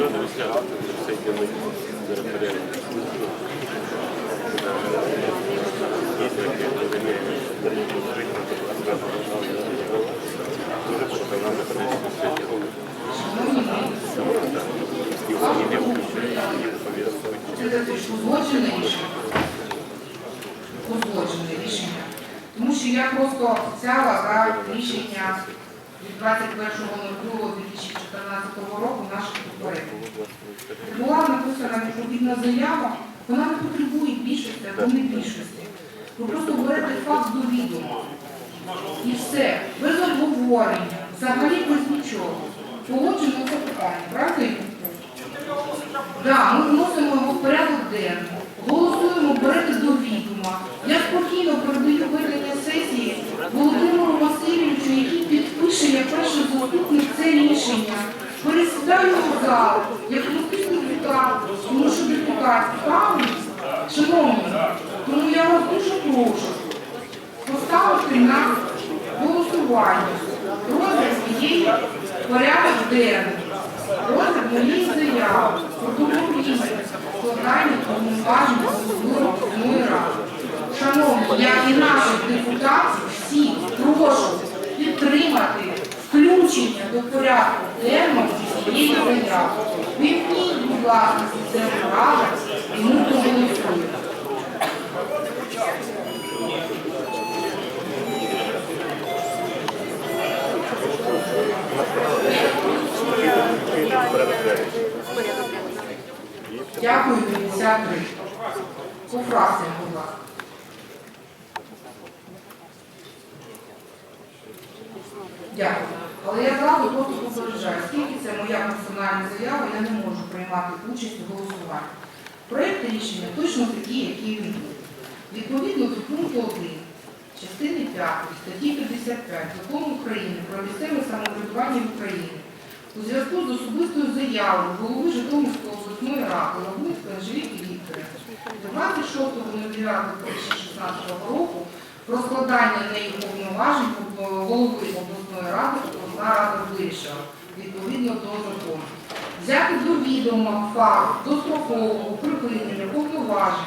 Ще не висляв. Все узгоджене рішення. Тому що я просто взяла рішення від 21.02.2014 року наших попередників. Була написана відповідна заява, вона не потребує більшості або не більшості. Ви просто берете факт до відома. І все, без обговорення, взагалі без нічого. Погоджено це питання, правда? Да, ми вносимо його в порядок денний, голосуємо, берете до відома. Я спокійно передаю ведення сесії Володимиру Васильовичу, який перший заступник це рішення. Пересідаю в зал, як простий депутат, тому що депутат ставить, шановні, тому я вас дуже прошу поставити на голосування розгляд цієї порядок денний, розгляд моєї заяви про добровільне складання повноважень голови Верховної Ради. Шановні, я і наших депутатів всіх прошу підтримати включення до порядку денного цієї заяви. Вимкніть, будь ласка, це право, і ми проголосуємо. Дякую, 53. По фракціям, будь ласка. Дякую. Але я зразу просто попереджаю, оскільки це моя персональна заява, я не можу приймати участь у голосуванні. Проєкт рішення точно такі, які він був. Відповідно до пункту 1 частини 5 статті 55 Закону України про місцеве самоврядування в Україні у зв'язку з особистою заявою голови Житомирської обласної ради Лагунської Анжеліки Вікторівни 26.09.2016 року про складання неї повноважень голови обласної ради обласна рада вирішила відповідно до закону. Взяти до відома факт дострокового припинення повноважень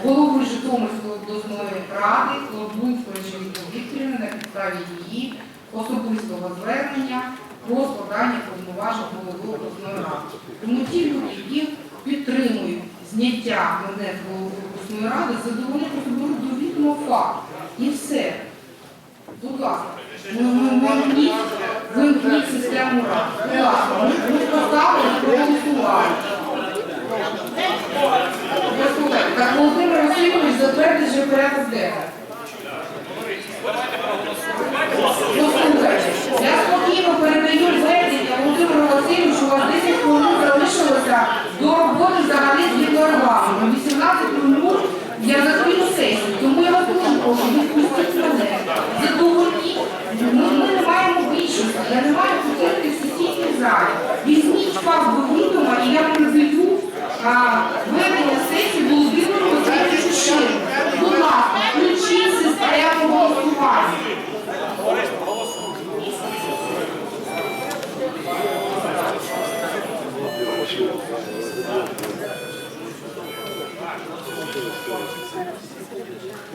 голови Житомирської обласної ради Лобунської Анжеліки Вікторівни на підставі її особистого звернення про складання повноважень голови обласної ради. Тому ті люди, які підтримують зняття мене з голови обласної ради, задоволені просто беруть до відома факт. І все. Будь ласка, вимкніть, вимкніть систему ради. Будь ласка, ми поставили, проголосували. Володимир Васильович затвердить що порядок денний. Послухайте, я спокійно передаю ведення Володимиру Васильовичу, у вас 10 хвилин залишилося до роботи взагалі згідно регламенту. 18.00 я закрию сесію, тому я вас дуже прошу, відпустіть мене. Задовольніть, ми, ми не маємо більшості, я не маю покинути в сесійній залі. Візьміть факт до відома і я передаю а, ведення сесії Володимиру Васильовичу Ширу. Будь ласка, включіть систему голосування.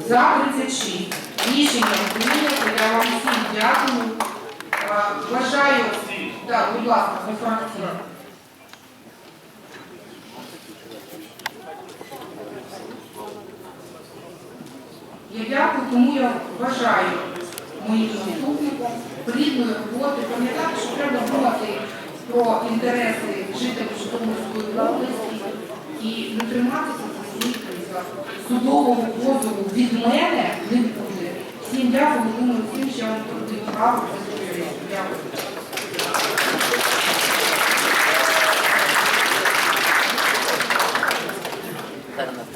За 36. Рішення прийнято. Я вам всім дякую. Бажаю, так, будь ласка, по фракції. Я дякую, тому я бажаю моїм заступникам плідної роботи. Пам'ятати, що треба думати про інтереси жителів Житомирської області і не триматися за Судовому позову від мене не буде. Всім дякую, думаю, всім що вам право позитиві. Дякую. Дякую.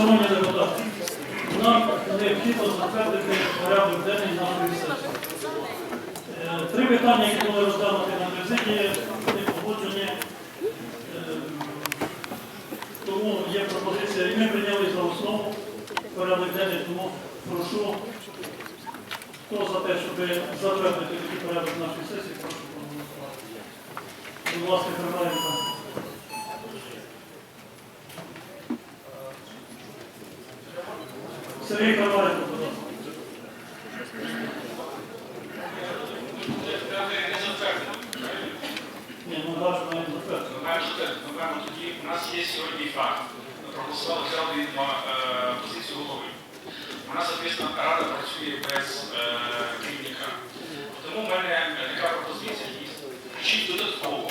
Шановні депутати, нам необхідно затвердити порядок денний нашої сесії. Е, Три питання, які були розглянуті на президії, вони погоджені. Е, Тому є пропозиція, і ми прийняли за основу порядок денний, тому прошу, хто за те, щоб затвердити такий порядок нашої сесії, прошу проголосувати. Будь ласка, Ну у нас є сьогодні факт. У нас, звісно, рада працює без е, керівника. Тому в мене така пропозиція є. Включіть додатково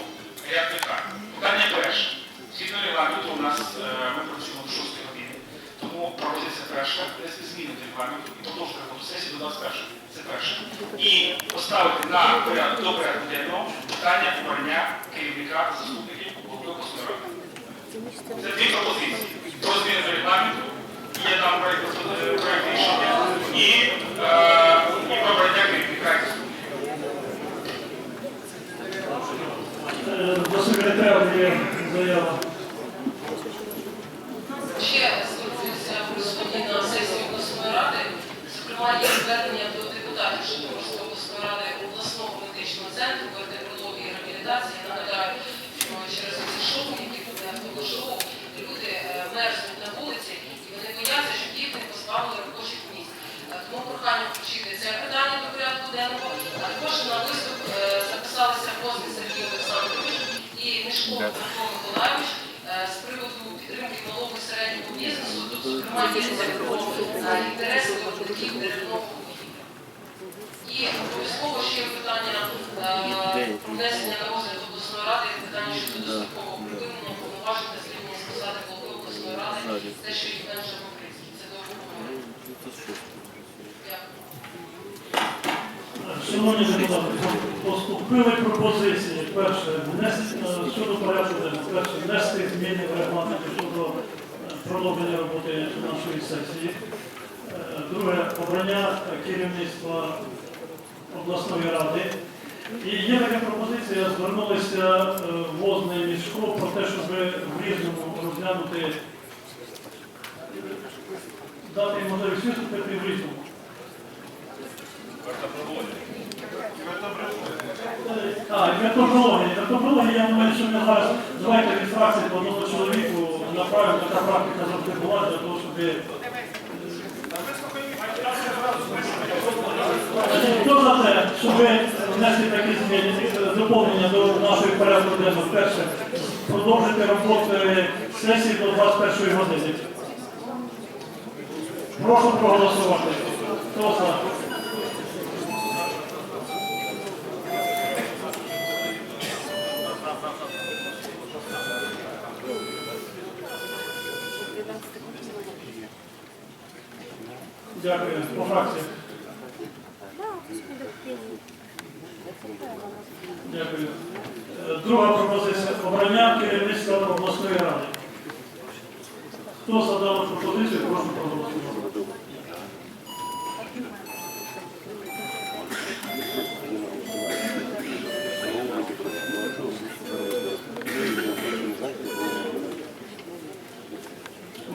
рядника. Питання перше. Згідно регламенту у нас е, ми працюємо до 6 години. Тому пропозиція перша внести зміни до регламенту і продовжити роботу сесії до 21. Це перше. І поставити на порядок до порядку денного питання обрання керівника та заступників голови обласної ради. Це дві пропозиції. Про зміни до регламенту, є там проєкт проєкт рішення, і, е, і про обрання керівника і заступників. Е, До секретаря є заява. Ще звертуюся присутні на сесії обласної ради. Зокрема, є звернення до депутатів Житомирської обласної ради обласного медичного центру кардіології і реабілітації. Я нагадаю, що через ці шоу, які були автошоу, люди е, мерзнуть на вулиці і вони бояться, щоб їх не позбавили робочих місць. Е, Тому прохання включити це питання до порядку денного. А також на виступ е, записалися Возний Сергій Олександрович і Мішко Петро Миколайович е, з приводу підтримки малого і середнього бізнесу. Про е, деревного вугілля. І обов'язково ще питання про розгляд обласної ради, питання що Євген Жабокрицький. Це до обговорення. Дякую. Шановні депутати, поступили пропозиції. Перше, внести е, щодо порядку. Перше, внести зміни в регламент щодо е, продовження роботи нашої сесії. Е, Друге, обрання керівництва обласної ради. І є така пропозиція, звернулися е, возний мішко про те, щоб в різному розглянути, дати можливість виступити в різному. А, і методологія. Методологія, я думаю, що ми зараз давайте від фракції по одному чоловіку направимо, така практика завжди була для того, щоб... е, Хто за те, щоб внести такі зміни, е, доповнення до нашої порядку денного? Перше, продовжити роботу е, сесії до 21 години. Прошу проголосувати. Хто за? Дякую. По фракції. Дякую. Друга пропозиція. Обрання керівництва обласної ради. Хто за дану пропозицію, прошу проголосувати.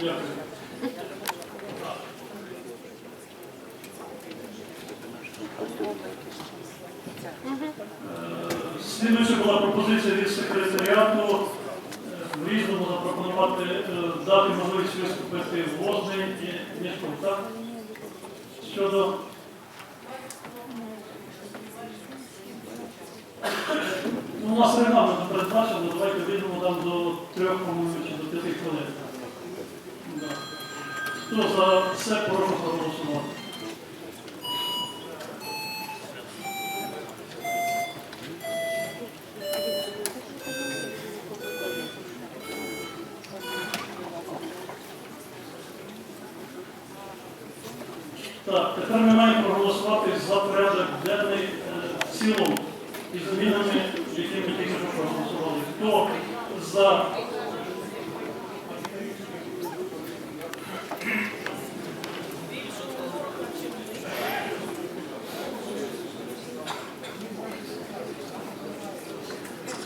Дякую. Слідуюча була пропозиція від секретаріату е, в різному запропонувати, е, дати можливість виступити возний і мішком, так? Щодо Ну, у нас регламент передбачено, давайте вийдемо там до трьох, по-моєму, чи до п'яти хвилин. Да. Хто за це прошу проголосувати? Так, тепер ми маємо проголосувати за порядок денний е, в цілому із змінами, які ми тільки що проголосували. Хто за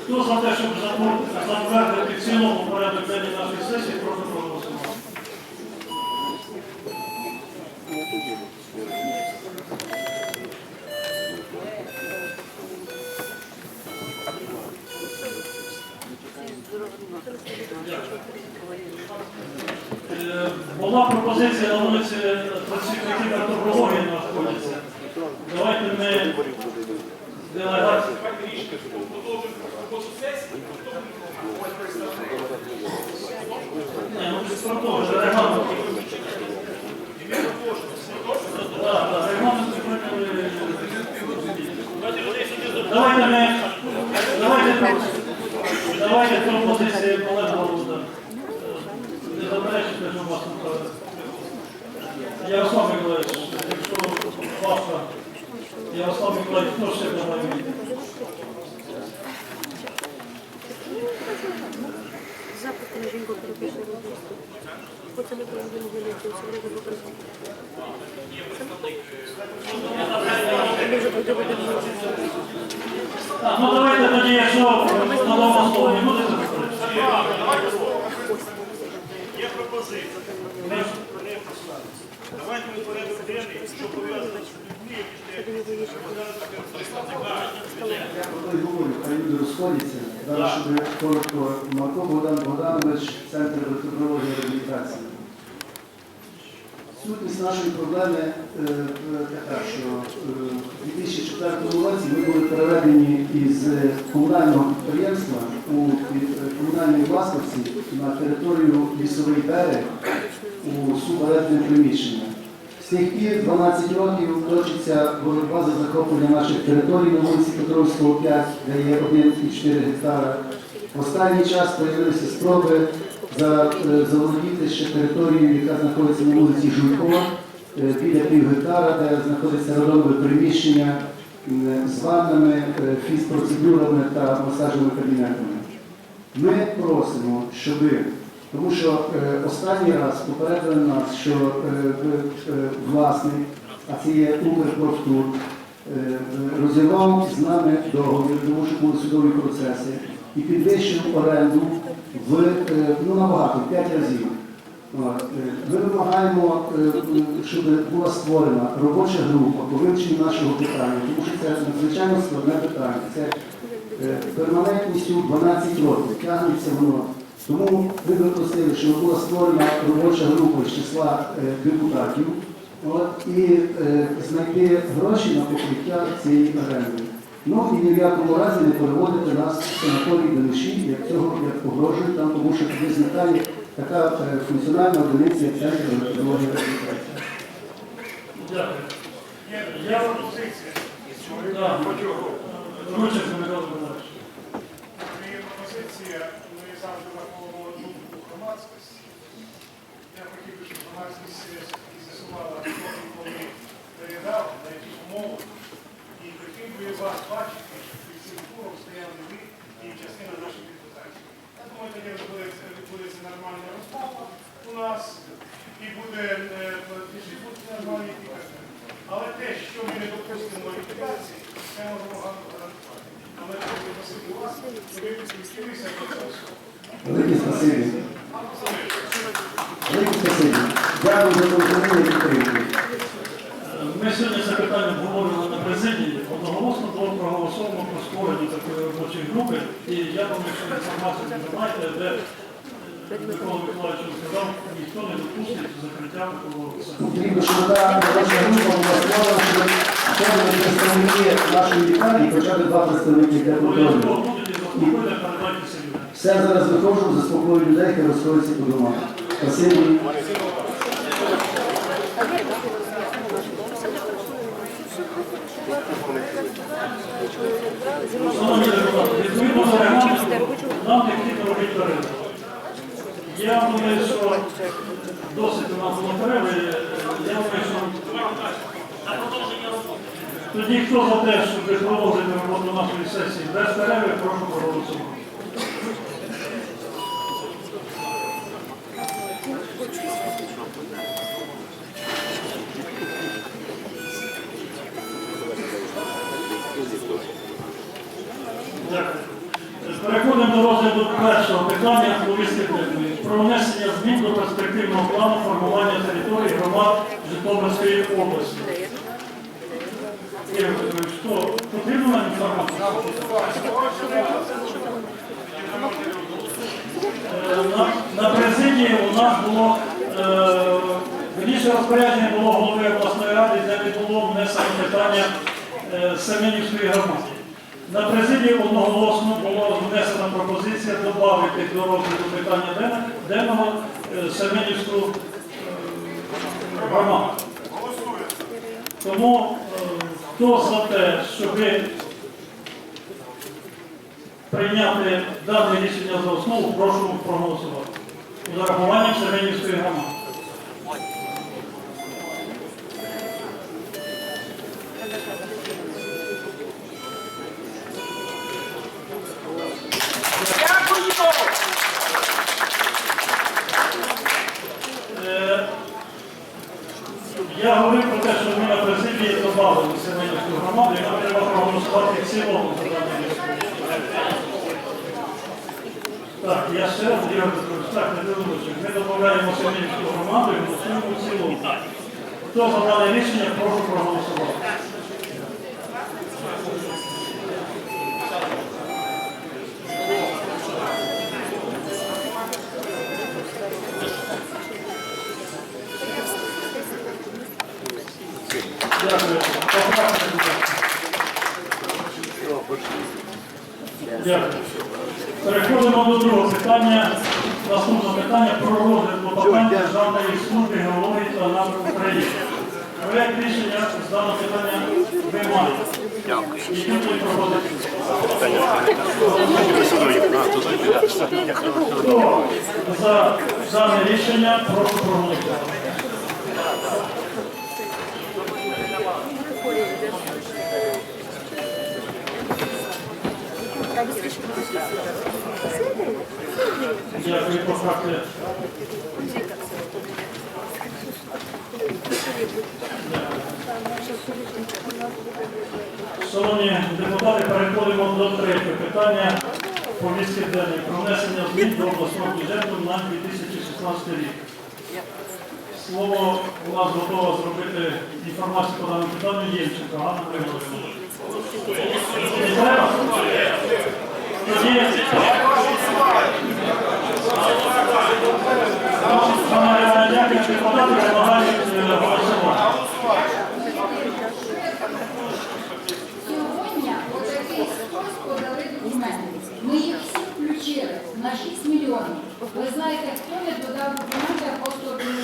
Хто за те, щоб закон- затвердити в цілому порядок денний нашої сесії, прошу проголосувати. Е, Була пропозиція на вулиці працівників антропології знаходяться. Давайте ми делегацію. Ну без продовження, регламент. Регламент. Давайте ми, давайте, давайте пропозиції Олега Волода. Не заперечуйте, що вас не правильно. Ярослав Миколаївич, якщо ваша, Ярослав Миколаївич, хто ще давай? Запит на жінку перепише родинство. Не вже подивили Так, ну давайте тоді, якщо надamo слово, не заперечувати? Є пропозиція. Давайте ми порядок денний, що люди розходяться. Зараз, щоб коротко, Марко Богдан Богданович, Центр ветеринарної реабілітації. Сутність нашої проблеми е, така, що е, у 2004 році ми були переведені із е, комунального підприємства у комунальній власності на територію лісовий берег у субарендне приміщення. З тих пір 12 років точиться боротьба за захоплення наших територій на вулиці Петровського 5, де є 1,4 гектара. В останній час з'явилися спроби е, заволодіти ще територію, яка знаходиться на вулиці Жуйкова, е, біля пів гектара, де знаходиться родове приміщення з ваннами, е, фізпроцедурами та масажними кабінетами. Ми просимо, щоби, тому що е, останній раз попередили нас, що е, е, власник, а це є Укрпрофтур, розірвав з нами договір, тому що були судові процеси, і підвищив оренду в ну, набагато, в 5 разів. Ми вимагаємо, щоб була створена робоча група по вивченню нашого питання, тому що це надзвичайно складне питання. Це перманентністю 12 років, тягнеться воно. Тому ми просили, щоб була створена робоча група з числа е, депутатів от, і е, знайти гроші на покриття цієї оренди. Ну і ні в якому разі не переводити нас в санаторій Дениші, як цього як погрожує там, тому що тоді зникає така е, функціональна одиниця, як центр ветеринарної реабілітації. Дякую. є пропозиція. Михайло Миколаївич. Пропозиція, ми завжди враховуємо думку громадськості. Я хотів би, щоб громадськість все-таки з'ясувала, хто і коли передав, на яких умовах. І хотів би вас бачити, щоб під цим туром стояли ви і частина наших депутатів. Я думаю, тоді відбудеться, нормальна розмова у нас і буде е, і будуть нормальні підказки. Але те, що ми не допустимо ліквідації, це можемо гарантувати. Але хочу просити вас, щоб ви підключилися до цього. Велике спасибі. Велике спасибі. Дякую за і підтримку. Ми сьогодні це питання обговорювали на президії, одноголосно було проголосовано про створення такої робочої групи. І я думаю, що інформацію ви знаєте, де Микола Миколаївич сказав, ніхто не допустить закриття. Потрібно, щоб та робоча група була створена, щоб кожен представники нашої лікарні, хоча б два представники для Обов'язково контролю. будуть і. Все зараз виходжу, заспокою людей, хай розходяться по домах. Спасибі. Шановні депутати, відповідно до регламенту, нам робити перерву. Я думаю, що досить у нас було перерви. Я думаю, що тоді хто за те, щоб продовжити роботу нашої сесії без перерви, прошу проголосувати. До першого питання денної про внесення змін до перспективного плану формування території громад Житомирської області. Що потрібна нам інформація? Е, На, президії у нас було е, більше розпорядження було голови обласної ради, де не було внесено питання е, Семенівської громади. На президії одноголосно було внесена пропозиція додати до розгляду питання денного- денного е, Семенівську е, громаду. Тому е, хто за те, щоб прийняти дане рішення за основу, прошу проголосувати. З урахуванням Семенівської громади. Е, Я говорив про те, що ми на президії додали Семенівську громаду, і нам треба проголосувати в цілому за дане рішення. Так, я ще раз Ігор Петрович, так, не дивлюся. Ми додаємо Семенівську громаду і голосуємо в цілому. Хто за дане рішення, прошу проголосувати. Дякую. Поправка, будь ласка. Дякую. Переходимо до другого питання. Наступне питання про розгляд клопотань Державної служби геології та надр України. Проект рішення з даного питання ви маєте. Які будуть пропозиції? Хто за дане поправки. Шановні депутати, переходимо до третього питання повістки денної про внесення змін до обласного бюджету на 2016 рік. Слово у нас готова зробити інформацію по даному питанню Євченко, Ганна Пане дякую, вимагають е. Сьогодні подали документи. Ми їх всі включили на 6 мільйонів. Ви знаєте, хто не додав документи, просто один.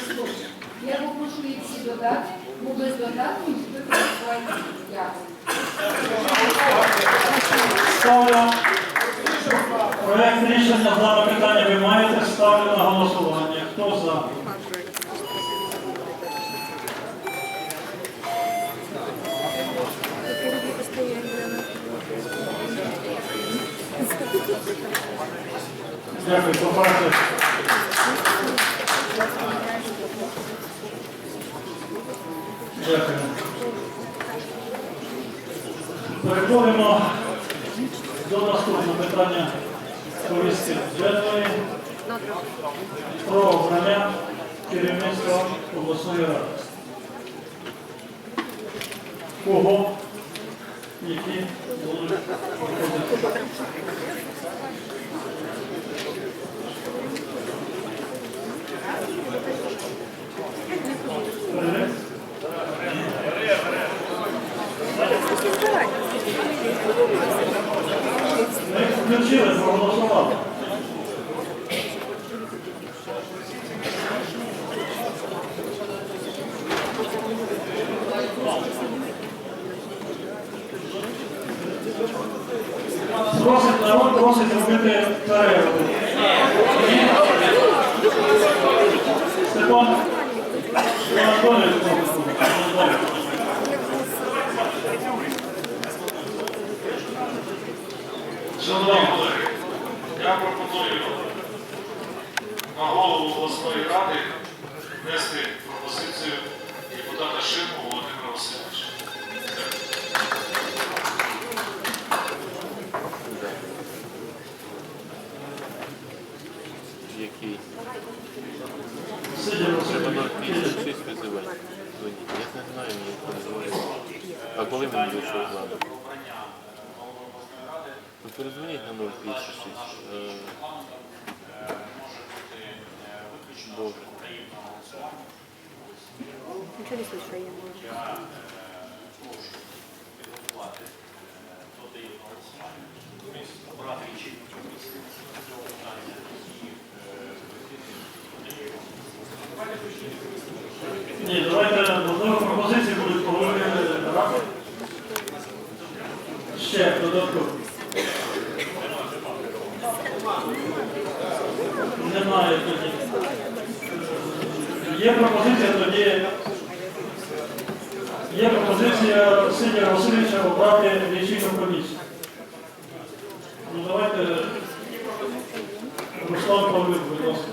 Я попрошу їх всі додати, бо без додатку не голосувати. Дякую. Проект рішення з питання ви маєте, ставлю на голосування. Хто за? Дякую, поправте. Дякую. Переходимо до наступного питання повістки денної про обрання керівництва обласної ради. Кого? Які будуть включили, проголосували. Просить народ, просить робити перерву. Шановні колеги, я пропоную на голову обласної ради внести пропозицію депутата Ширму 056 визивати. Дзвоніть. Я не знаю, не дзвонить. А коли мені чого знати? Ну, передзвоніть на 056. Е, Добре. Нічого не слышу, я можу. Ні, давайте, можливо, пропозиції будуть голови ради. Ще додатково. Немає тоді. Є пропозиція тоді. Є пропозиція Сидія Васильовича обрати лічильну комісію. Ну давайте Руслан Павлюк, будь ласка.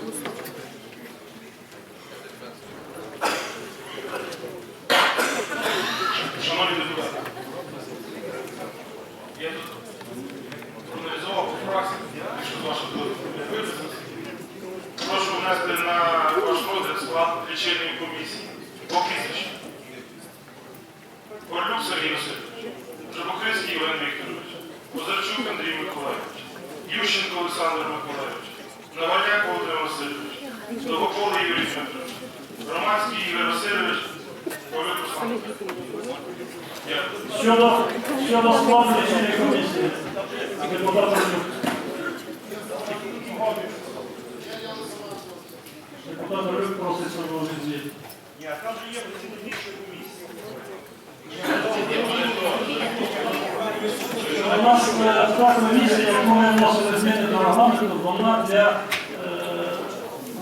Шановні депутати, я тут проаналізував по фракції, якщо з вашого дозволу. Прошу внести на ваш розгляд склад лічильної комісії. По прізвищу. Орлюк Сергій Васильович, Жабокринський Іван Вікторович, Озарчук Андрій Миколаївич, Ющенко Олександр Миколаївич, Наваляк Володимир Васильович, Довгополий Юрій Дмитрович, Романський Ігор Васильович, Олег Руслан. Дякую. Щодо, щодо складу лічильної комісії, депутат Павлюк. Депутат Павлюк просить свого звіт. Ні, а там же є працівники комісії. У нас комісія, яку ми вносили зміни до регламенту, вона для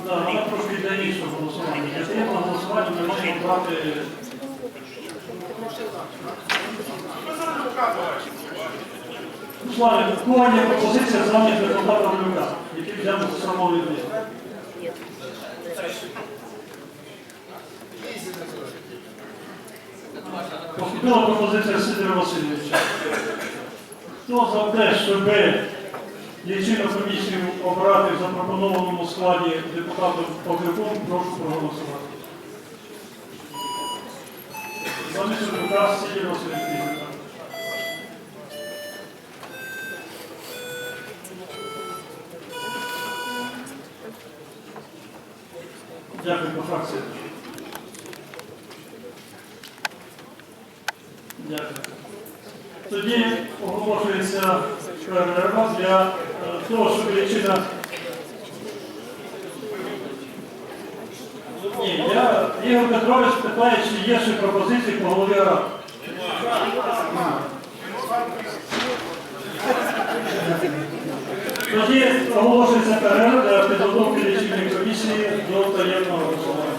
вона трошки для іншого голосування. Для третього голосування ми можемо брати Славі, в кого є пропозиція замість депутата Павлюка, який взяв за самовий звіт? Поступила пропозиція Сидора Васильовича. Хто за те, щоб лічильну комісію обрати в запропонованому складі депутатом Павлюком, прошу проголосувати. Замість Павлюка Сидор Васильович. Дякую по фракції. Дякую. Тоді оголошується перерва для е, того, щоб. Ні, я, Ігор Петрович питає, чи є ще пропозиції по голові ради. Тоді оголошується перерва для підготовки лічильної комісії до таємного голосування.